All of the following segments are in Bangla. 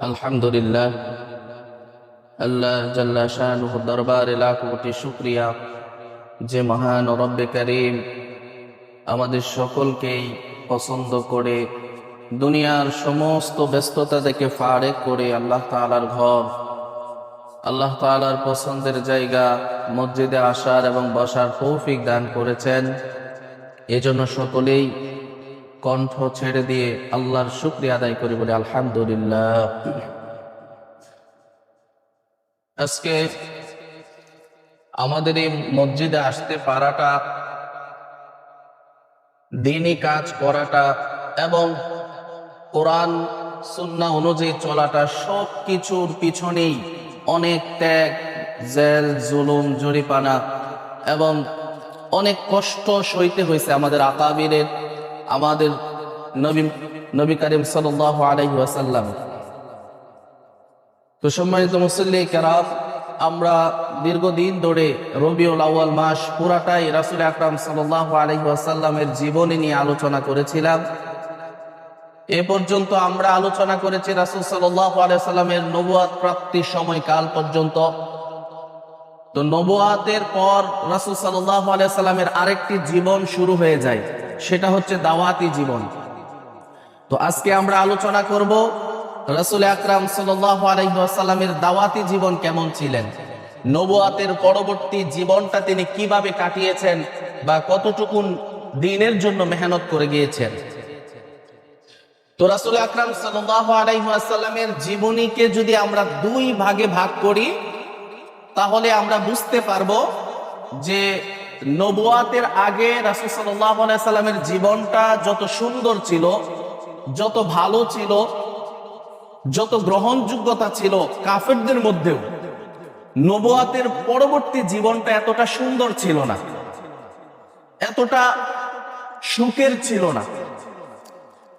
আলহামদুলিল্লাহ। আল্লাহ জাল্লা শাহ দরবারে লাখ কোটি শুক্রিয়া। যে মহান রব্বে করিম আমাদের সকলকেই পছন্দ করে, দুনিয়ার সমস্ত ব্যস্ততা থেকে ফাড়ে করে আল্লাহ তালার ঘর, আল্লাহ তালার পছন্দের জায়গা, মসজিদে আসার এবং বসার তৌফিক দান করেছেন। এজন্য সকলেই কণ্ঠ ছেড়ে দিয়ে আল্লাহর শুক্রিয়া আদায় করি বলে আলহামদুলিল্লাহ। আজকে আমাদের এই মসজিদে আসতে পারাটা, দিনই কাজ করাটা এবং কোরআন সুন্না অনুযায়ী চলাটা সব কিছুর পিছনেই অনেক ত্যাগ, জেল, জুলুম জরিপানা এবং অনেক কষ্ট সইতে হয়েছে আমাদের আকাবিরের আমাদের নবী নবী করিম সাল্লাহ আলহি তো সম্মানিত মুসল্লি কেরাম আমরা দীর্ঘদিন ধরে রবিউল আউয়াল মাস পুরাটাই রাসুল আকরাম সাল্লাহ আলহি ওয়াসাল্লামের জীবনী নিয়ে আলোচনা করেছিলাম। এ পর্যন্ত আমরা আলোচনা করেছি রাসুল সাল্লাহ আলাইসাল্লামের নবুয়াত প্রাপ্তির সময়কাল পর্যন্ত। তো নবুয়াতের পর রাসুল সাল্লাহ আলাইসাল্লামের আরেকটি জীবন শুরু হয়ে যায়। সেটা হচ্ছে দাওয়াতি জীবন। তো আজকে আমরা আলোচনা করব রাসুল আকরাম সাল্লাহ আলাইসাল্লামের দাওয়াতি জীবন কেমন ছিলেন? নবুয়াতের পরবর্তী জীবনটা তিনি কীভাবে কাটিয়েছেন বা কতটুকুন দিনের জন্য মেহনত করে গিয়েছেন? তো রাসুল আকরাম সাল্লাহ আলাইসাল্লামের জীবনীকে যদি আমরা দুই ভাগে ভাগ করি তাহলে আমরা বুঝতে পারব যে নবুয়াতের আগে রাসুল সাল্লামের জীবনটা যত সুন্দর ছিল, যত ভালো ছিল, যত গ্রহণযোগ্যতা ছিল কাফেরদের মধ্যেও, নবুয়াতের পরবর্তী জীবনটা এতটা সুন্দর ছিল না, এতটা সুখের ছিল না।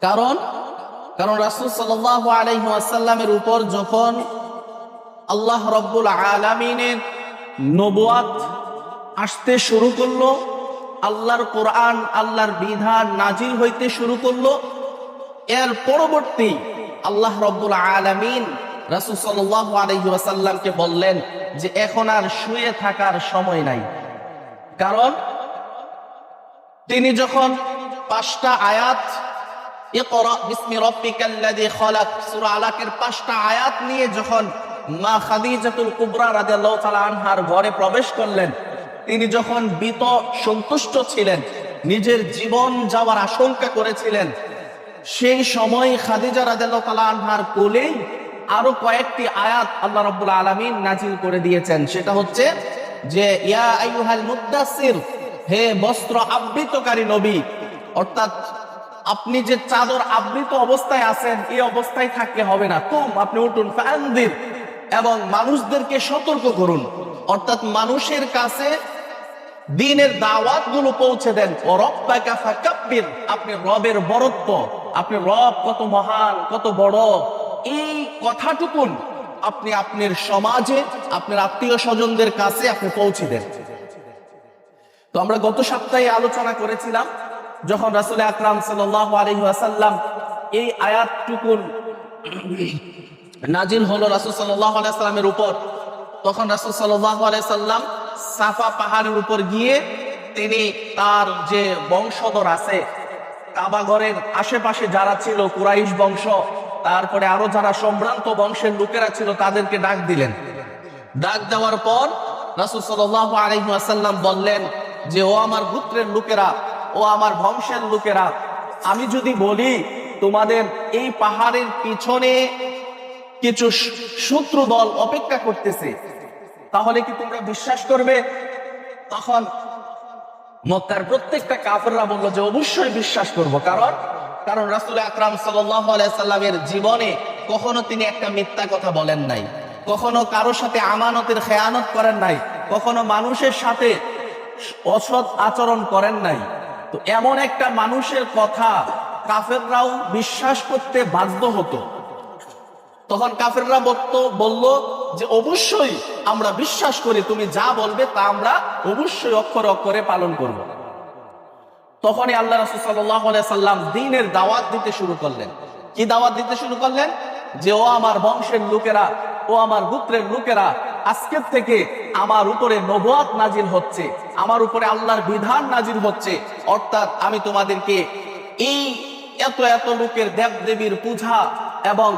কারণ কারণ রাসুল সাল্লাহ আলাইসাল্লামের উপর যখন আল্লাহ রব্বুল আলমিনের নবুয়াত আসতে শুরু করল, আল্লাহর কোরআন, আল্লাহর বিধান নাজিল হইতে শুরু করল। এর পরবর্তী আল্লাহ রব্বুল আলমিন রাসুল সাল্লাহ আলহিসাল্লামকে বললেন যে, এখন আর শুয়ে থাকার সময় নাই। কারণ তিনি যখন পাঁচটা আয়াত পাঁচটা আয়াত নিয়ে যখন মা খাদিজাতুল কুবরা রাদিয়াল্লাহু তাআলা আনহার ঘরে প্রবেশ করলেন। তিনি যখন বিত সন্তুষ্ট ছিলেন, নিজের জীবন যাওয়ার আশঙ্কা করেছিলেন, সেই সময় খাদিজা রাদিয়াল্লাহু তাআলা আনহার কোলেই আরও কয়েকটি আয়াত আল্লাহ রাব্বুল আলামিন নাজিল করে দিয়েছেন। সেটা হচ্ছে যে, ইয়া আইয়ুহাল মুদ্দাসসির হে বস্ত্র আবৃতকারী নবী, অর্থাৎ আপনি যে চাদর আবৃত অবস্থায় আছেন, এই অবস্থায় থাকলে হবে না। কম, আপনি উঠুন ফ্যানদিন এবং মানুষদেরকে সতর্ক করুন। অর্থাৎ মানুষের কাছে দিনের দাওয়াতগুলো পৌঁছে দেন। আপনি রবের বরত্ব, আপনি রব কত মহান, কত বড়। এই কথাটুকুন আপনি আপনার সমাজে, আপনার আত্মীয় স্বজনদের কাছে আপনি পৌঁছে দেন। তো আমরা গত সপ্তাহে আলোচনা করেছিলাম, যখন রাসুল আকরাম সাল্লাহ আলহিহাসাল্লাম এই আয়াতটুকুন নাজিল হলো রাসুল সাল্লাহ আলাইসাল্লামের উপর। তখন রাসুল সাল্লাহ আলাইসাল্লাম সাফা পাহাড়ের উপর গিয়ে তিনি তার যে বংশধর আছে কাবাগরের আশেপাশে যারা ছিল, কুরাইশ বংশ, তারপরে আরও যারা সম্ভ্রান্ত বংশের লোকেরা ছিল, তাদেরকে ডাক দিলেন। ডাক দেওয়ার পর রাসুল সাল্লাহ আলহিহাসাল্লাম বললেন যে, ও আমার গুত্রের লোকেরা, ও আমার বংশের লোকেরা, আমি যদি বলি তোমাদের এই পাহাড়ের পিছনে কিছু শত্রু দল অপেক্ষা করতেছে। তাহলে কি তোমরা বিশ্বাস করবে? তখন মক্কার প্রত্যেকটা কাফেররা বলল যে, অবশ্যই বিশ্বাস করব। কারণ কারণ রাসুল আকরাম সাল্লামের জীবনে কখনো তিনি একটা মিথ্যা কথা বলেন নাই। কখনো কারোর সাথে আমানতের খেয়ানত করেন নাই। কখনো মানুষের সাথে অসৎ আচরণ করেন নাই। তো এমন একটা মানুষের কথা কাফেররাও বিশ্বাস করতে বাধ্য হতো। তখন কাফেররা বলল যে অবশ্যই আমরা বিশ্বাস করি, তুমি যা বলবে তা আমরা অবশ্যই অক্ষর অক্ষরে পালন করব। তখনই আল্লাহ রসুল সাল্লাম দিনের দাওয়াত দিতে শুরু করলেন কি দাওয়াত দিতে শুরু করলেন যে, ও আমার বংশের লোকেরা, ও আমার গোত্রের লোকেরা, আজকের থেকে আমার উপরে নবুয়াত নাজিল হচ্ছে, আমার উপরে আল্লাহর বিধান নাজিল হচ্ছে, অর্থাৎ আমি তোমাদেরকে এই এত এত লোকের দেব দেবীর পূজা এবং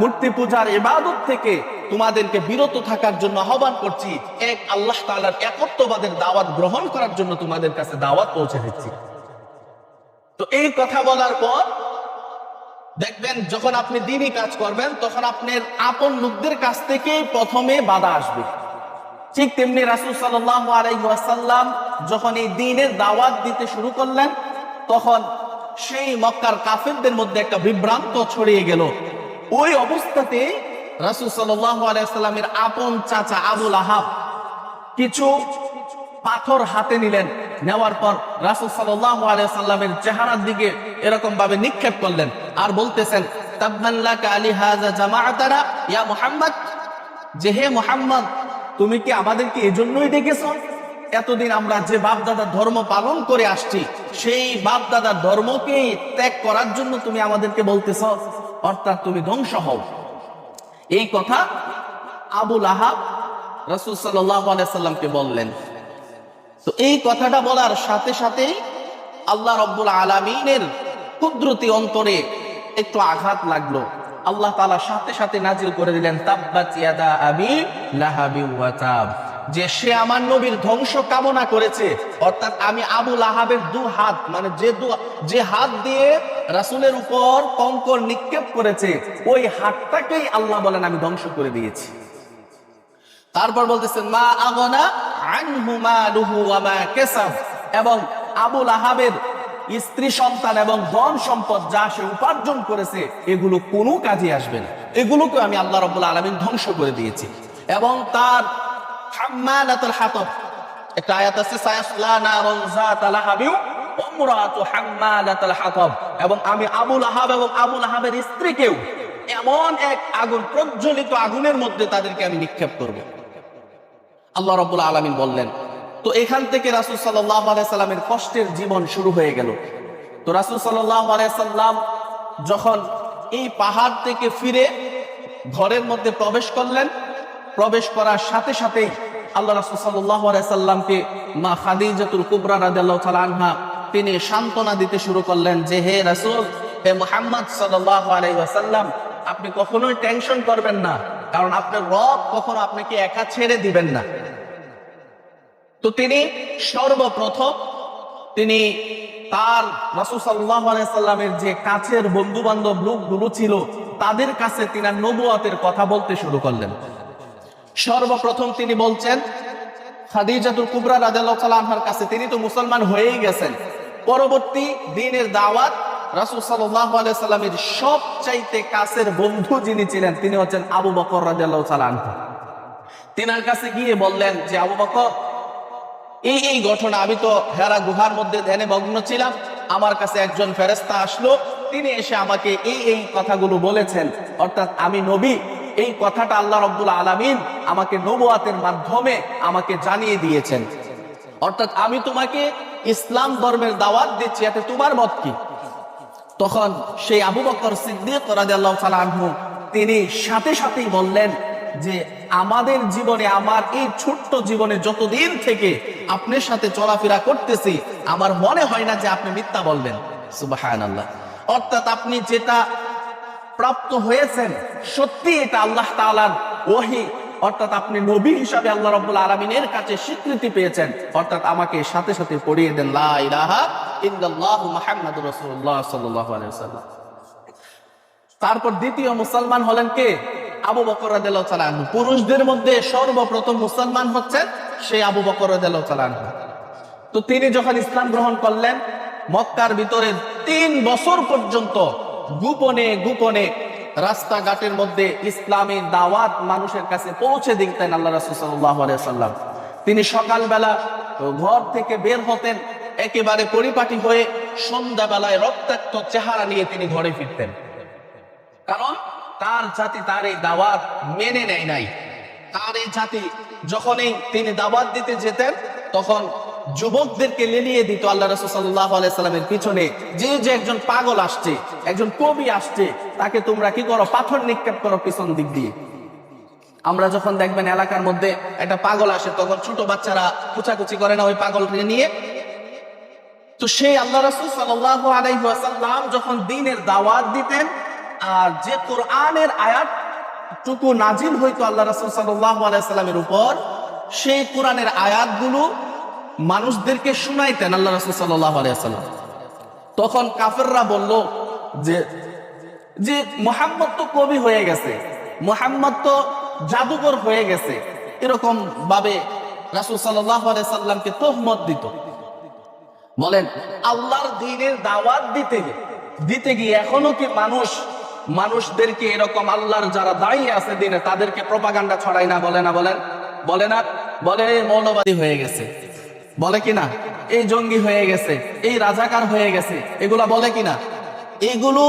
মূর্তি পূজার ইবাদত থেকে তোমাদেরকে বিরত থাকার জন্য আহ্বান করছি। এক, আল্লাহ তাআলার একত্ববাদের দাওয়াত গ্রহণ করার জন্য তোমাদের কাছে দাওয়াত পৌঁছে দিচ্ছি। তো এই কথা বলার পর দেখবেন, যখন আপনি দিনই কাজ করবেন, তখন আপনার আপন লোকদের কাছ থেকেই প্রথমে বাধা আসবে। ঠিক তেমনি রাসুল সাল্লাম যখন এই দিনের দাওয়াত দিতে শুরু করলেন, তখন সেই মক্কার কাফেরদের মধ্যে একটা বিভ্রান্ত ছড়িয়ে গেল। ওই অবস্থাতে রাসুল সাল্লামের আপন চাচা আবুল আহাব কিছু পাথর হাতে নিলেন, নেওয়ার পর রাসুল সাল্লামের চেহারার দিকে এরকম ভাবে নিক্ষেপ করলেন আর বলতেছেন যে, হে মুহাম্মদ, তুমি কি আমাদেরকে এজন্যই ডেকেছ? এতদিন আমরা যে বাপ দাদার ধর্ম পালন করে আসছি, সেই বাপ দাদার ধর্মকেই ত্যাগ করার জন্য তুমি আমাদেরকে বলতেছ? অর্থাৎ তুমি ধ্বংস হও। এই কথা আবুল আহাব রাসুল সাল্লামকে বললেন। তো এই কথাটা বলার সাথে সাথেই আল্লাহ রব্বুল আলমিনের কুদরতি অন্তরে একটু আঘাত লাগল। আল্লাহ তালা সাথে সাথে নাজিল করে দিলেন, তাব্বাত ইয়াদা আবি লাহাবি ওয়া যে সে আমার নবীর ধ্বংস কামনা করেছে। অর্থাৎ আমি আবু আহাবের দু হাত মানে যে দু, যে হাত দিয়ে রাসুলের উপর কঙ্কর নিক্ষেপ করেছে, ওই হাতটাকেই আল্লাহ বলেন আমি ধ্বংস করে দিয়েছি। তারপর বলতেছেন, মা আগনা এবং আবুল আহাবের স্ত্রী সন্তান এবং ধন সম্পদ যা সে উপার্জন করেছে, এগুলো কোনো কাজে আসবে না। এগুলোকে আমি আল্লাহ রাব্বুল আলামিন ধ্বংস করে দিয়েছি। এবং তার হাম্মালাতুল হাতব। একটা আয়াত আছে সায়াসলা নারুন যাতা লাহাবিউ উমরাতু হাম্মালাতুল হাতব। এবং আমি আবুল আহাব এবং আবুল আহাবের স্ত্রীকেও এমন এক আগুন, প্রজ্বলিত আগুনের মধ্যে তাদেরকে আমি নিক্ষেপ করব। আল্লাহ রব্বুল আলমিন বললেন, তো এখান থেকে রাসুল সাল্লামের কষ্টের জীবন শুরু হয়ে গেল। তো রাসুল সাল্লাম যখন এই পাহাড় থেকে ফিরে ঘরের মধ্যে প্রবেশ করলেন, প্রবেশ করার সাথে সাথেই আল্লাহ রাসুল সাল্লামকে মা খাদিজাতুল কুবরা তাআলা আনহা তিনি সান্ত্বনা দিতে শুরু করলেন যে, হে রাসূল, হে মোহাম্মদ ওয়াসাল্লাম, আপনি কখনোই টেনশন করবেন না, কারণ আপনার রব কখনো আপনাকে একা ছেড়ে দিবেন না। তো তিনি সর্বপ্রথম তিনি তার সাল্লামের যে কাছের বন্ধু বান্ধব লোকগুলো ছিল, তাদের কাছে তিনি নবুয়াতের কথা বলতে শুরু করলেন। সর্বপ্রথম তিনি বলছেন, খাদিজাতুল কুবরা আনহার কাছে তিনি তো মুসলমান হয়েই গেছেন। পরবর্তী দিনের দাওয়াত রাসূল সাল্লামের সবচাইতে কাছের বন্ধু যিনি ছিলেন, তিনি হচ্ছেন আবু বকর আনহু। তিনার কাছে গিয়ে বললেন যে, আবু বকর, এই এই ঘটনা আমি তো হেরা গুহার মধ্যে ধ্যানে মগ্ন ছিলাম, আমার কাছে একজন ফেরেস্তা আসলো, তিনি এসে আমাকে এই এই কথাগুলো বলেছেন। অর্থাৎ আমি নবী এই কথাটা আল্লাহ রব্বুল আলামিন আমাকে নবুয়াতের মাধ্যমে আমাকে জানিয়ে দিয়েছেন। অর্থাৎ আমি তোমাকে ইসলাম ধর্মের দাওয়াত দিচ্ছি, এতে তোমার মত কি? তখন সেই আবু বকর সিদ্দিক তিনি সাথে সাথেই বললেন যে, আমাদের জীবনে, আমার এই ছোট্ট জীবনে যতদিন থেকে আপনার সাথে চলাফেরা করতেছি, আমার মনে হয় না যে আপনি মিথ্যা বলবেন। সুবহানাল্লাহ। অর্থাৎ আপনি যেটা প্রাপ্ত হয়েছেন, সত্যি এটা আল্লাহ তাআলার ওহী। অর্থাৎ আপনি নবী হিসাবে আল্লাহ রাব্বুল আলামিনের কাছে স্বীকৃতি পেয়েছেন। অর্থাৎ আমাকে সাথে সাথে পড়িয়ে দেন তারপর দ্বিতীয় মুসলমান হলেন কে? আবু বকর আনহু। পুরুষদের মধ্যে সর্বপ্রথম মুসলমান হচ্ছেন সেই আবু বকর আনহু। তো তিনি যখন ইসলাম গ্রহণ করলেন, মক্কার ভিতরে তিন বছর পর্যন্ত গোপনে গোপনে রাস্তাঘাটের মধ্যে ইসলামী দাওয়াত মানুষের কাছে পৌঁছে দিতেন আল্লাহ রাসূল সাল্লাল্লাহু সাল্লাম তিনি সকালবেলা ঘর থেকে বের হতেন, একেবারে পরিপাটি হয়ে সন্ধ্যাবেলায় রক্তাক্ত চেহারা নিয়ে তিনি ঘরে ফিরতেন। কারণ তার জাতি তার এই দাওয়াত মেনে নেয় নাই। তার এই জাতি যখনই তিনি দাওয়াত দিতে যেতেন, তখন যুবকদেরকে লেলিয়ে দিত আল্লাহ রসুল সাল্লাহ আলাইসাল্লামের পিছনে। যে যে একজন পাগল আসছে, একজন কবি আসছে, তাকে তোমরা কি করো? পাথর নিক্ষেপ করো পিছন দিক দিয়ে। আমরা যখন দেখবেন এলাকার মধ্যে একটা পাগল আসে, তখন ছোট বাচ্চারা কুচাকুচি করে না ওই পাগলকে নিয়ে? তো সেই আল্লাহ রসুল সাল্লাম যখন দিনের দাওয়াত দিতেন, আর যে কোরআনের আয়াত টুকু নাজিল হইতো আল্লাহ রসুল সাল্লামের উপর, সেই কোরআনের আয়াতগুলো মানুষদেরকে শুনাইতেন আল্লাহ রসুল সাল্লাম তখন কাফেররা বলল যে যে মোহাম্মদ তো কবি হয়ে গেছে, মোহাম্মদ তো জাদুকর হয়ে গেছে। এরকম ভাবে রাসুল সাল্লামকে তোহমত দিত। বলেন, আল্লাহর দিনের দাওয়াত দিতে দিতে গিয়ে এখনও কি মানুষ, মানুষদেরকে এরকম আল্লাহর যারা দাঁড়িয়ে আছে দিনে, তাদেরকে প্রপাগান্ডা ছড়াই না বলে না বলেন বলে না? বলে মৌলবাদী হয়ে গেছে। বলে কিনা? এই জঙ্গি হয়ে গেছে, এই রাজাকার হয়ে গেছে, এগুলা বলে কিনা? এগুলো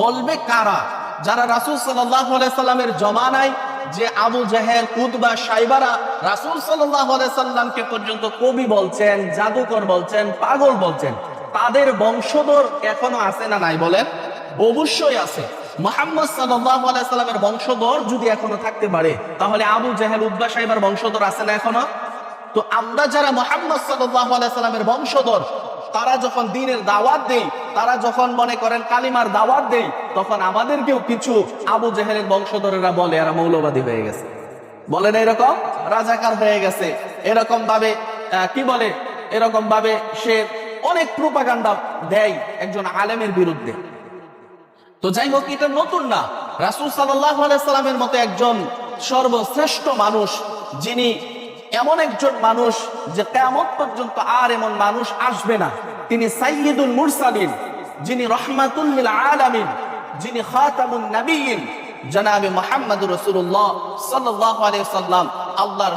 বলবে কারা? যারা রাসুল সাল্লামের জমানায় যে আবু জাহেল কুতবা সাইবারা রাসুল সাল্লামকে পর্যন্ত কবি বলছেন, জাদুকর বলছেন, পাগল বলছেন, তাদের বংশধর এখনও আছে না নাই বলেন? অবশ্যই আছে। মোহাম্মদ সাল্লামের বংশধর যদি এখনও থাকতে পারে, তাহলে আবু জাহেল উদ্বা সাহেবের বংশধর আছে না এখনও? তো আমরা যারা মোহাম্মদ সাল্লামের বংশধর, তারা যখন দিনের দাওয়াত দেই, তারা যখন মনে করেন কালিমার দাওয়াত দেই, তখন আমাদেরকেও কিছু আবু জেহেলের বংশধরেরা বলে, এরা মৌলবাদী হয়ে গেছে। বলেন এরকম? রাজাকার হয়ে গেছে। এরকম ভাবে কি বলে? এরকম ভাবে সে অনেক প্রোপাগান্ডা দেয় একজন আলেমের বিরুদ্ধে। তো যাই হোক, এটা নতুন না। রাসুল সাল্লামের মতো একজন সর্বশ্রেষ্ঠ মানুষ, যিনি এমন একজন মানুষ যে কেমন পর্যন্ত আর এমন মানুষ আসবে না। তিনি সাইয়দুল মুরসালিন, যিনি রহমাতুল্লিল আলামিন, যিনি খাতামুন নবীন। জনাবে মোহাম্মদ রসুল্লাহ সাল্লাহ সাল্লাম আল্লাহর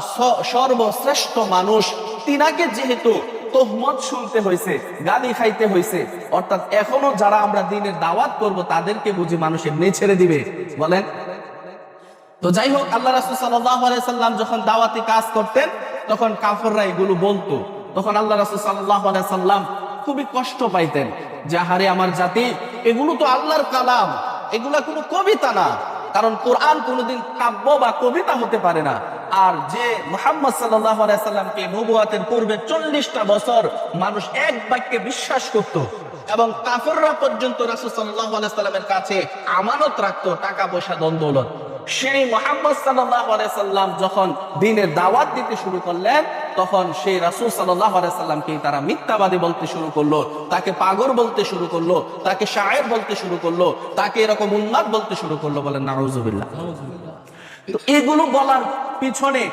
সর্বশ্রেষ্ঠ মানুষ। তিনাকে যেহেতু তোহমত শুনতে হয়েছে গালি খাইতে হয়েছে অর্থাৎ এখনও যারা আমরা দিনের দাওয়াত করব, তাদেরকে বুঝি মানুষ এমনি ছেড়ে দিবে। বলেন তো যাই হোক, আল্লাহ রাসুল সাল্লাম যখন দাওয়াতি কাজ করতেন, তখন কাফররা এগুলো বলতো। তখন আল্লাহ রাসুল সাল্লাম খুবই কষ্ট পাইতেন যে হারে আমার জাতি, এগুলো তো আল্লাহর কালাম, এগুলা কোনো কবিতা না। কারণ কোরআন কোনোদিন কাব্য বা কবিতা হতে পারে না। আর যে মোহাম্মদ সাল্লামকে নবুয়াতের পূর্বে চল্লিশটা বছর মানুষ এক বাক্যে বিশ্বাস করত এবং কাফররা পর্যন্ত রাসুল সাল্লাহ সাল্লামের কাছে আমানত রাখতো টাকা পয়সা দন্দৌলত। সেই মোহাম্মদ সাল্লাম যখন দিনের দাওয়াত দিতে শুরু করলেন, তখন সেই রাসুল সাল্লামকে তারা মিথ্যাবাদী বলতে শুরু করল, তাকে পাগর বলতে শুরু করল, তাকে শায়ের বলতে শুরু করল, তাকে এরকম উন্মাদ বলতে শুরু করল বলেন, নাউজুবিল্লাহ। তো এগুলো বলার পিছনে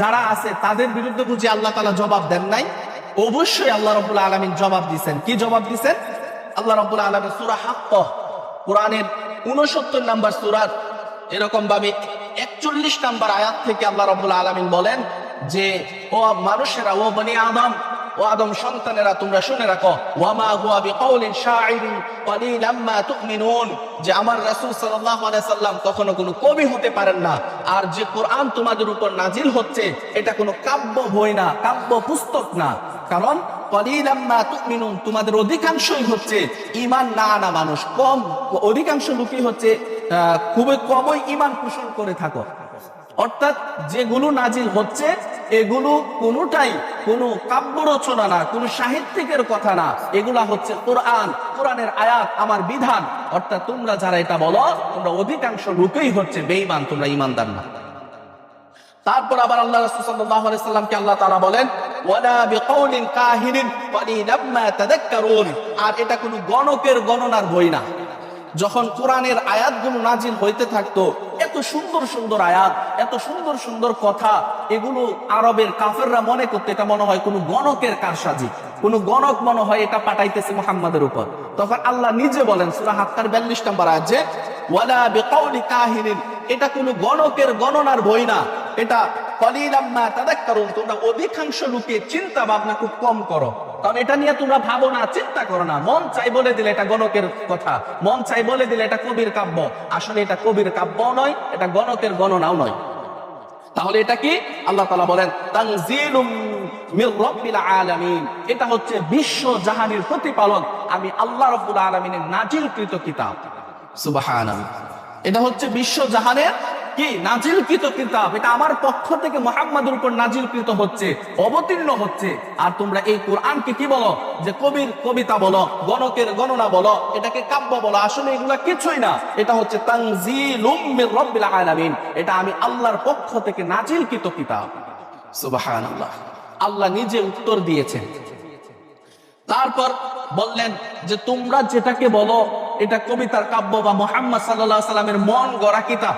যারা আছে, তাদের বিরুদ্ধে বুঝি আল্লাহ তালা জবাব দেন নাই? অবশ্যই আল্লাহ রবুল আলমিন জবাব দিচ্ছেন কি জবাব দিচ্ছেন আল্লাহ রবুল আলমিন সুরা হাক্ক, কোরআনের উনসত্তর নাম্বার সুরাত এরকম ভাবে একচল্লিশ নাম্বার আয়াত থেকে আল্লাহ রবুল্লা আলমিন বলেন যে, ও মানুষেরা, ও বনি আদম ও আদম সন্তানেরা, তোমরা শুনে রাখো, ওয়ামা হুয়া বিকাউলিন শাইরিন কলিলাম মা তুমিনুন। যে আমার রাসূল সাল্লাল্লাহু আলাইহি সাল্লাম কখনো কোনো কবি হতে পারেন না। আর যে কোরআন তোমাদের উপর নাজিল হচ্ছে, এটা কোনো কাব্য বই না, কাব্য পুস্তক না। কারণ তোমাদের অধিকাংশই হচ্ছে ঈমান না আনা মানুষ। কম, অধিকাংশ লোকই হচ্ছে খুবই কমই ঈমান পোষণ করে থাকো। অর্থাৎ, যেগুলো নাজিল হচ্ছে এগুলো কোনোটাই কোনো কাব্য রচনা না, কোনো সাহিত্যিকের কথা না। এগুলা হচ্ছে কোরআন, কোরআনের আয়াত, আমার বিধান। অর্থাৎ তোমরা যারা এটা বলো, তোমরা অধিকাংশ লোকেই হচ্ছে বেঈমান, তোমরা ইমানদার না। তারপর আবার আল্লাহ রাসূল সাল্লাল্লাহু আলাইহি সাল্লামকে আল্লাহ তাআলা বলেন, ওয়ালা বিকাউলিন কাহিরিন কলিলাম মা তাযাক্কারুন। আর এটা কোনো গণকের গণনার বই না। যখন কোরআনের আয়াতগুলো নাজিল হইতে থাকতো, এত সুন্দর সুন্দর আয়াত, এত সুন্দর সুন্দর কথা, এগুলো আরবের কাফেররা মনে করতে, এটা মনে হয় কোনো গণকের কারসাজি, কোনো গণক মনে হয় এটা পাঠাইতেছে মুহাম্মাদের উপর। তখন আল্লাহ নিজে বলেন, সূরা হাক্কার 42 নম্বর আয়াত যে, ওয়ালা বিকাউলি কাহিরিন এটা কোনো গণকের গণনার বই না, এটা কলিলাম্মা তাদাক্কারুন, তোমরা অধিকাংশ লোকে চিন্তা ভাবনা খুব কম করো। কারণ এটা নিয়ে তোমরা ভাবো না, চিন্তা করো না। মন চাই বলে দিলে এটা গণকের কথা। মন চাই বলে দিলে এটা কবির কাব্য। আসলে এটা কবির কাব্য নয়, এটা গণকের গণনাও নয়। তাহলে এটা কি? আল্লাহ তাআলা বলেন, তানজিলুম আলামিন। এটা হচ্ছে বিশ্ব জাহানের প্রতিপালন আমি আল্লাহ রাব্বুল আলামিনের নাজিলকৃত কিতাব। সুবহানাল্লাহ। এটা হচ্ছে বিশ্ব জাহানের কি? নাজিলকৃত কিতাব। এটা আমার পক্ষ থেকে মোহাম্মদের উপর নাজিলকৃত হচ্ছে, অবতীর্ণ হচ্ছে। আর তোমরা এই কোরআনকে কি বলো? যে কবির কবিতা বলো, গণকের গণনা বলো, এটাকে কাব্য বলো। আসলে এগুলা কিছুই না। এটা হচ্ছে এটা আমি আল্লাহর পক্ষ থেকে নাজিলকৃত কিতাব। সুবহানাল্লাহ। আল্লাহ নিজে উত্তর দিয়েছেন। তারপর বললেন যে তোমরা যেটাকে বলো, এটা কবিতার কাব্য বা মোহাম্মদ সাল্লাহ সাল্লামের মন গড়া কিতাব।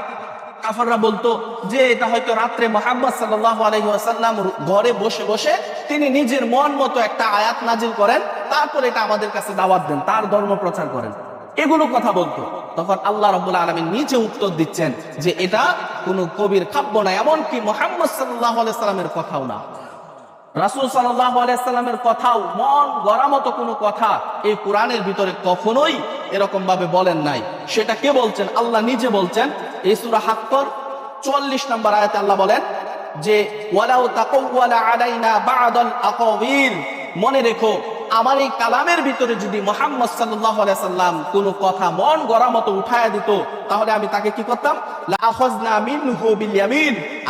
কাফাররা বলতো যে এটা হয়তো রাত্রে মোহাম্মদ সাল্লাহ আলহিহাসাল্লাম ঘরে বসে বসে তিনি নিজের মন মতো একটা আয়াত নাজিল করেন, তারপর এটা আমাদের কাছে দাওয়াত দেন, তার ধর্ম প্রচার করেন। এগুলো কথা বলতো। তখন আল্লাহ রবুল্লা আলমী নিজে উত্তর দিচ্ছেন যে এটা কোনো কবির কাব্য না, এমনকি মোহাম্মদ সাল্লাহ সাল্লামের কথাও না। রাসুল সাল্লামের কথাও মন গড়া মতো কোনো কথা এই কোরআনের ভিতরে কখনোই এরকম ভাবে বলেন নাই। সেটা কে বলছেন? আল্লাহ নিজে বলছেন এই সুরা হাক্কর চুয়াল্লিশ নম্বর আয়াতে আল্লাহ বলেন যে মনে রেখো, আমার এই কালামের ভিতরে যদি মোহাম্মদ সাল্লাম কোনো কথা মন গড়া মতো উঠায় দিত, তাহলে আমি তাকে কি করতাম?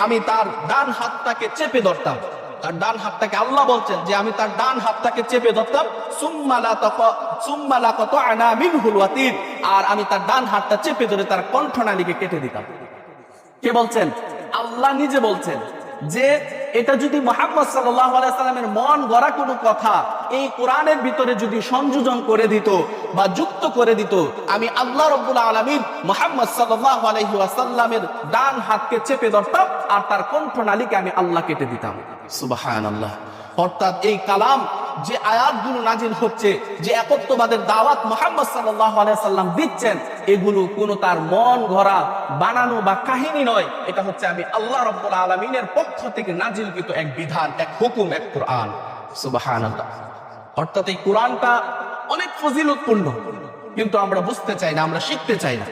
আমি তার ডান হাতটাকে চেপে ধরতাম। তার ডান হাতটাকে আল্লাহ বলছেন যে আমি তার ডান হাতটাকে চেপে ধরতাম আর আমি তার ডান হাতটা চেপে ধরে তার কণ্ঠনালীকে কেটে দিতাম। কে বলছেন? আল্লাহ নিজে বলছেন যে এটা যদি মোহাম্মদ সাল্লামের মন গড়া কোনো কথা এই কোরআনের ভিতরে যদি সংযোজন করে দিত বা যুক্ত করে দিত, আমি আল্লাহ রব্বুল আলমিন মোহাম্মদ সাল্লাহ ডান হাতকে চেপে ধরতাম আর তার কণ্ঠনালীকে আমি আল্লাহ কেটে দিতাম। সুবাহান আল্লাহ অর্থাৎ এই কালাম যে আয়াতগুলো নাজিল হচ্ছে, যে একত্ববাদের দাওয়াত মোহাম্মদ সাল্লাম দিচ্ছেন, এগুলো কোনো তার মন ঘরা বানানো বা কাহিনী নয়। এটা হচ্ছে আমি আল্লাহ রব্বুল আলমিনের পক্ষ থেকে নাজিলকৃত এক বিধান, এক হুকুম, এক কোরআন। সুবাহান আল্লাহ অর্থাৎ এই কোরআনটা অনেক ফজিলতপূর্ণ, কিন্তু আমরা বুঝতে চাই না, আমরা শিখতে চাই না।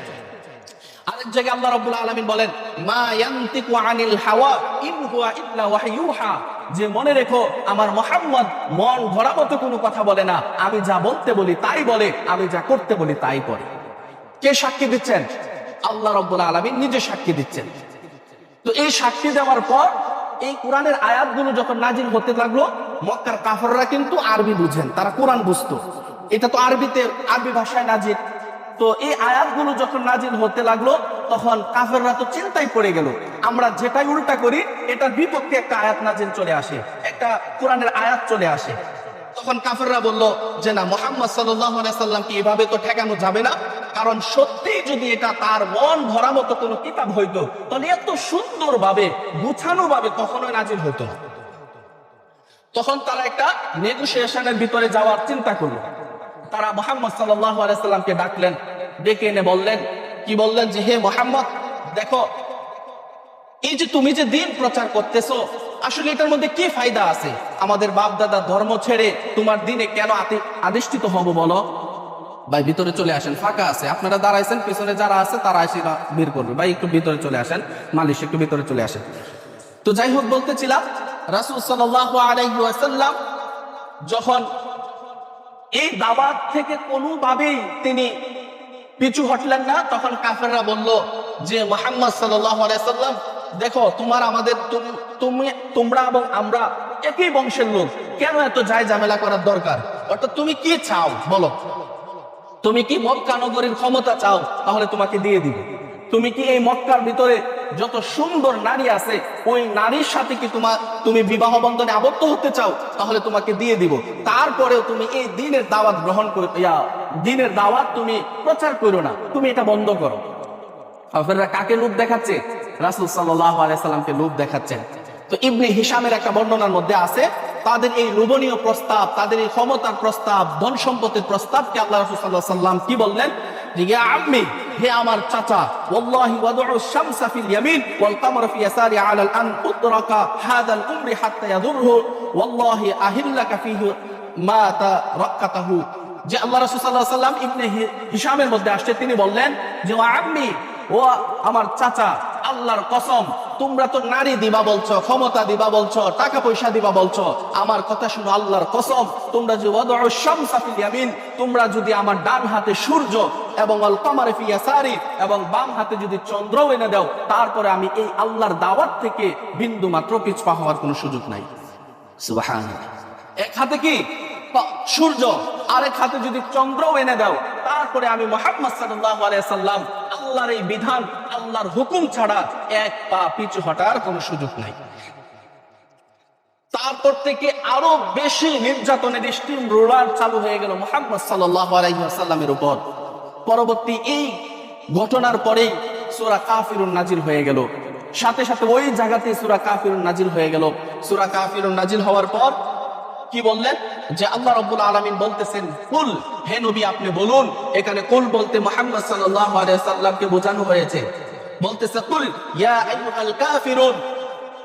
আরেক জায়গায় আল্লাহ রাব্বুল আলামিন বলেন, মা ইয়ানতিকু আনিল হাওয়া, ইন হুয়া ইল্লা ওয়াহয়ুহা। যে মনে রেখো, আমার মোহাম্মদ মন ভরা মতো কোনো কথা বলে না, আমি যা বলতে বলি তাই বলে, আমি যা করতে বলি তাই করে। কে সাক্ষী দিচ্ছেন? আল্লাহ রাব্বুল আলামিন নিজে সাক্ষী দিচ্ছেন। তো এই সাক্ষী দেওয়ার পর এই কোরআনের আয়াতগুলো যখন নাজিল হতে লাগল, মক্কার কাফররা কিন্তু আরবি বুঝেন, তারা কোরআন বুঝতো। এটা তো আরবিতে, আরবি ভাষায় নাজিল। তো এই আয়াতগুলো যখন নাজিল হতে লাগল, তখন কাফেররা তো চিন্তাই পড়ে গেল, আমরা যেটাই উল্টা করি, এটার বিপক্ষে একটা আয়াত নাজিল চলে আসে, একটা কোরআনের আয়াত চলে আসে। তখন কাফেররা বলল, যে না, মোহাম্মদ সাল্লামকে এভাবে তো ঠেকানো যাবে না? কারণ সত্যি যদি এটা তার মন ভরা মতো কোনো কিতাব হইতো, তাহলে এত সুন্দর ভাবে গুছানো ভাবে কখনোই নাজিল হতো না। তখন তারা একটা নেগোসিয়েশনের ভিতরে যাওয়ার চিন্তা করল। তারা মোহাম্মদ সাল্লাহ আলাইসাল্লামকে ডাকলেন, ডেকে এনে বললেন, কি বললেন যে, হে মোহাম্মদ, দেখো এই যে তুমি যে দিন প্রচার করতেছো, আসলে এটার মধ্যে কি ফায়দা আছে? আমাদের বাপ দাদা ধর্ম ছেড়ে তোমার দিনে কেন আদিষ্ঠিত হব বলো? ভাই, ভিতরে চলে আসেন, ফাঁকা আছে। আপনারা দাঁড়াইছেন, পিছনে যারা আছে, তারা এসে বের করবে। ভাই, একটু ভিতরে চলে আসেন, মালিশ একটু ভিতরে চলে আসেন। তো যাই হোক, বলতেছিলাম, রাসুল আলাইসাল্লাম যখন এই দাবাত থেকে কোনোভাবেই তিনি পিছু হটলেন না, তখন কাফেররা বলল যে, মোহাম্মদ সাল্লাম দেখো, তোমার আমাদের তুমি তোমরা এবং আমরা একই বংশের লোক। কেন এত যায় ঝামেলা করার দরকার? অর্থাৎ তুমি কি চাও? বলো। তুমি কি মক্কা নগরীর ক্ষমতা চাও? তাহলে তোমাকে দিয়ে দিব। তুমি কি এই মক্কার ভিতরে যত সুন্দর নারী আছে, ওই নারীর সাথে কি তোমার তুমি বিবাহ বন্ধনে আবদ্ধ হতে চাও? তাহলে তোমাকে দিয়ে দিব। তারপরেও তুমি এই দিনের দাওয়াত গ্রহণ করে দিনের দাওয়াত তুমি প্রচার করো না। তুমি এটা বন্ধ করো। কাকে লোভ দেখাচ্ছে? রাসুল সাল্লাহ আলাইসাল্লামকে লোভ দেখাচ্ছেন। তো ইবনে হিসামের একটা বর্ণনার মধ্যে আছে, তাদের এই লোভনীয় প্রস্তাব, তাদের এই ক্ষমতার প্রস্তাব, ধন সম্পত্তির প্রস্তাব প্রস্তাবকে আল্লাহ রাসূল আলাইহি সাল্লাম কি বললেন? হে আমার চাচা আন যে, আল্লাহ সাল্লাম ইবনে মধ্যে আসছে, তিনি বললেন যে আম্মি, ও আমার চাচা আল্লাহর কসম, তোমরা তো নারী দিবা বলছো, ক্ষমতা দিবা বলছো টাকা পয়সা দিবা বলছো। আমার কথা শুনো, আল্লাহর কসম, তোমরা যে ইয়ামিন, তোমরা যদি আমার ডান হাতে সূর্য এবং আল কমারে ফি ইয়াসারি এবং বাম হাতে যদি চন্দ্র এনে দাও, তারপরে আমি এই আল্লাহর দাওয়াত থেকে বিন্দু মাত্র পিছপা হওয়ার কোনো সুযোগ নাই। এক হাতে কি? সূর্য। আরেক হাতে যদি চন্দ্র এনে দাও, তারপরে আমি মোহাম্মদ সাল্লাম আল্লাহর এই বিধান, আল্লাহর হুকুম ছাড়া এক পা পিছু হটার কোনো সুযোগ নাই। তারপর থেকে আরও বেশি নির্যাতনের স্টিম রোলার চালু হয়ে গেল মোহাম্মদ সাল্লামের উপর। পরবর্তী এই ঘটনার পরেই সুরা কাফিরুন নাজিল হয়ে গেল। সাথে সাথে ওই জায়গাতে সুরা কাফিরুন নাজিল হয়ে গেল। সুরা কাফিরুন নাজিল হওয়ার পর কি বললেন? যে আল্লাহ রাব্বুল আলামিন বলতেছেন, কুল, হে নবী, আপনি বলুন। এখানে কুল বলতে মুহাম্মদ সাল্লাল্লাহু সাল্লামকে বোঝানো হয়েছে। বলতেছে, কুল, ইয়া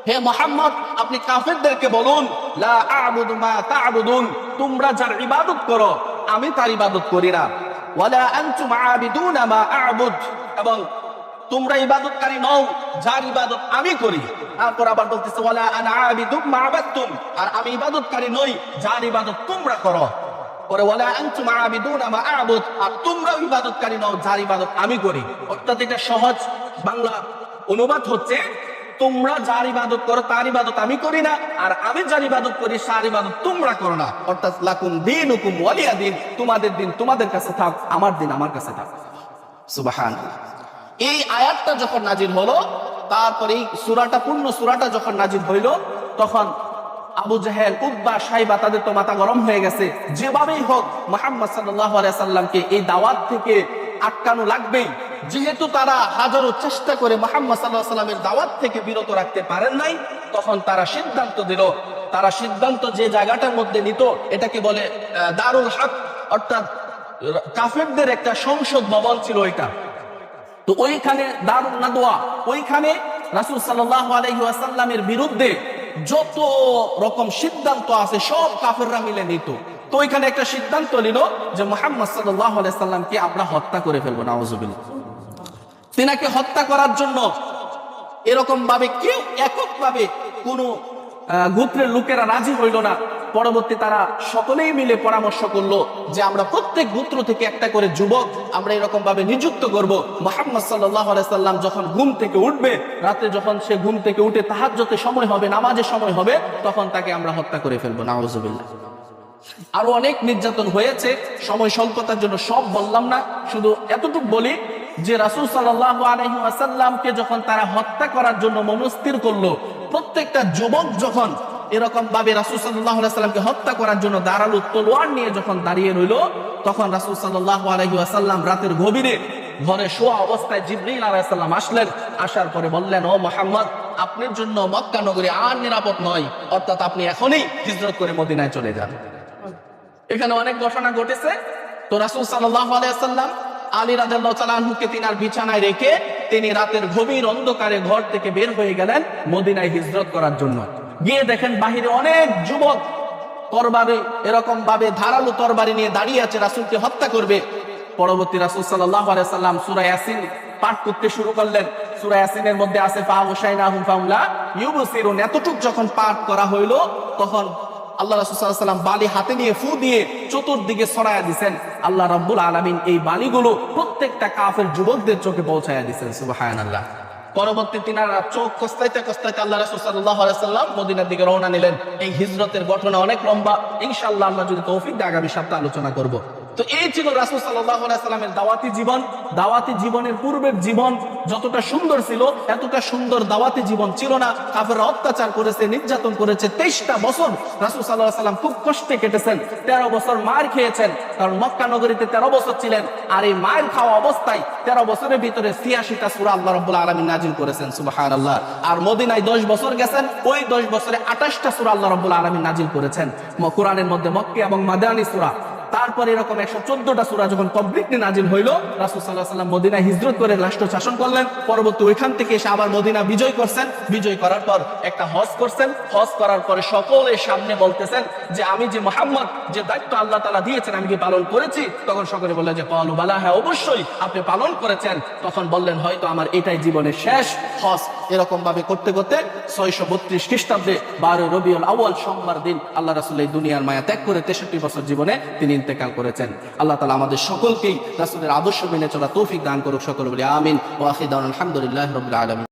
হে মোহাম্মদ, আপনি কাফেরদেরকে বলুন তোমরা যার ইবাদত করো, আমি তার ইবাদত করি না। এবং তোমরা ইবাদতকারী নও, যার ইবাদত আমি করি। তারপর আবার বলতেছে, ওয়ালা আনা আবিদুম মা আবাদতুম আর আমি ইবাদতকারী নই, যার ইবাদত তোমরা করো। পরে, ওয়ালা আনতুম আবিদুনা মা আ'বুদ আর তোমরা ইবাদতকারী নও, যার ইবাদত আমি করি। অর্থাৎ এটা সহজ বাংলা অনুবাদ হচ্ছে, তোমরা যার ইবাদত করো, তার ইবাদত আমি করি না, আর আমি যার ইবাদত করি তার ইবাদত তোমরা করো না। অর্থাৎ, লাকুম দিন হুকুম ওয়ালিয়া দিন তোমাদের দিন তোমাদের কাছে থাক, আমার দিন আমার কাছে থাক। সুবাহান এই আয়াতটা যখন নাজির হলো তারপরে এই সুরাটা, পূর্ণ সুরাটা যখন নাজির হইল, তখন আবু জাহেল উদ্বা সাইবা তাদের তো মাথা গরম হয়ে গেছে। যেভাবেই হোক, মোহাম্মদ সাল্লামকে এই দাওয়াত থেকে আটকানো লাগবেই। যেহেতু তারা হাজারো চেষ্টা করে মোহাম্মদ সাল্লাহ সাল্লামের দাওয়াত থেকে বিরত রাখতে পারেন নাই, তখন তারা সিদ্ধান্ত দিল, তারা সিদ্ধান্ত যে জায়গাটার মধ্যে নিত, এটাকে বলে দারুল হক, অর্থাৎ কাফেরদের একটা সংসদ ভবন ছিল ওইটা। তো ওইখানে দারুণ নাদোয়া ওইখানে রাসূল ওয়াসাল্লামের বিরুদ্ধে যত রকম সিদ্ধান্ত আছে, সব কাফেররা মিলে নিত। তো ওইখানে একটা সিদ্ধান্ত নিল যে মোহাম্মদ সাল্লাল্লাহু আলাইহি সাল্লামকে আমরা হত্যা করে ফেলব, নাউজুবিল্লাহ। তিনাকে হত্যা করার জন্য এরকম ভাবে কেউ এককভাবে কোনো গোত্রের লোকেরা রাজি হইল না। পরবর্তী তারা সকলেই মিলে পরামর্শ করল যে আমরা প্রত্যেক গোত্র থেকে একটা করে যুবক আমরা এরকম ভাবে নিযুক্ত করব। মোহাম্মদ সাল্লাম যখন ঘুম থেকে উঠবে, রাতে যখন সে ঘুম থেকে উঠে তাহার যত সময় হবে নামাজের সময় হবে, তখন তাকে আমরা হত্যা করে ফেলব। নাউজুবিল্লাহ। আরও অনেক নির্যাতন হয়েছে, সময় স্বল্পতার জন্য সব বললাম না, শুধু এতটুকু বলি যে রাসূল আলাইহি ওয়াসাল্লামকে যখন তারা হত্যা করার জন্য মনস্থির করল প্রত্যেকটা যুবক যখন এরকম ভাবে রাসূল সাল্লামকে হত্যা করার জন্য দাঁড়াল, তলোয়ার নিয়ে যখন দাঁড়িয়ে রইল, তখন রাসূল আলাইহি রাতের গভীরে ঘরে শোয়া অবস্থায় জিবরিল আলাইসাল্লাম আসলেন। আসার পরে বললেন, ও মোহাম্মদ, আপনার জন্য মক্কা নগরী আর নিরাপদ নয়, অর্থাৎ আপনি এখনই হিজরত করে মদিনায় চলে যান। এখানে অনেক ঘটনা ঘটেছে। তো রাসূল সাল্লাম আলী আনহুকে তিনার বিছানায় রেখে তিনি রাতের গভীর অন্ধকারে ঘর থেকে বের হয়ে গেলেন মদিনায় হিজরত করার জন্য। গিয়ে দেখেন বাহিরে অনেক যুবক তরবারি, এরকম ভাবে ধারালো তরবারি নিয়ে দাঁড়িয়ে আছে, রাসূলকে হত্যা করবে। পরবর্তী রাসূল সাল্লাম সূরা ইয়াসিন পাঠ করতে শুরু করলেন। সূরা ইয়াসিনের মধ্যে আছে ফা হুসাইনাহুম ফাউলা ইউবসিরুন। এতটুক যখন পাঠ করা হইল, তখন আল্লাহ রাসূল বালি হাতে নিয়ে, ফু দিয়ে চতুর্দিকে ছড়াইয়া দিছেন। আল্লাহ রাব্বুল আলমিন এই বালিগুলো প্রত্যেকটা কাফের যুবকদের চোখে পৌঁছায়া দিছেন, সুবহানাল্লাহ। পরবর্তী তিনারা চোখ কস্তাইতে কস্তাইতে আল্লাহ রাসূল আলাইহি মদিনার দিকে রওনা নিলেন। এই হিজরতের ঘটনা অনেক লম্বা। ইনশাল্লাহ আল্লাহ যদি তৌফিক আগামী সপ্তাহে আলোচনা করব। তো এই ছিল রাসূল সাল্লামের দাওয়াতি জীবন। দাওয়াতি জীবনের পূর্বের জীবন যতটা সুন্দর ছিল, এতটা সুন্দর দাওয়াতি জীবন ছিল না। কাফেররা অত্যাচার করেছে, নির্যাতন করেছে। তেইশটা বছর রাসূল আলাইহি সাল্লাম খুব কষ্টে কেটেছেন। তেরো বছর মার খেয়েছেন, কারণ মক্কা নগরীতে তেরো বছর ছিলেন। আর এই মায়ের খাওয়া অবস্থায় তেরো বছরের ভিতরে ছিয়াশিটা সুরা আল্লাহ রব্বুল আলমিন নাজিল করেছেন সুবাহান আল্লাহ আর মদিনায় দশ বছর গেছেন, ওই দশ বছরে আঠাশটা সুরা আল্লাহ রব্বুল আলমিন নাজিল করেছেন। কোরআনের মধ্যে মক্কি এবং মাদানী সুরা। তারপর এরকম একশো চোদ্দটা সুরা যখন কমপ্লিটলি নাজিল হইল, রাসুল সাল্লাহ সাল্লাম মদিনা হিজরত করে রাষ্ট্র শাসন করলেন। পরবর্তী ওইখান থেকে এসে আবার মদিনা বিজয় করছেন। বিজয় করার পর একটা হজ করছেন। হজ করার পরে সকলের সামনে বলতেছেন যে, আমি যে মোহাম্মদ, যে দায়িত্ব আল্লাহ তালা দিয়েছেন, আমি কি পালন করেছি? তখন সকলে বললেন যে পালু বালা হ্যাঁ অবশ্যই। আপনি পালন করেছেন। তখন বললেন, হয়তো আমার এটাই জীবনের শেষ হজ। এরকম ভাবে করতে করতে ছয়শো বত্রিশ খ্রিস্টাব্দে বারো রবিউল আউয়াল সোমবার দিন আল্লাহ রাসুল এই দুনিয়ার মায়া ত্যাগ করে তেষট্টি বছর জীবনে তিনি ইন্তেকাল করেছেন। আল্লাহ তালা আমাদের সকলকেই রাসুলের আদর্শ মেনে চলা তৌফিক দান করুক সকল বলে, আমিন। ও আলহামদুলিল্লাহ রবিল আলমিন।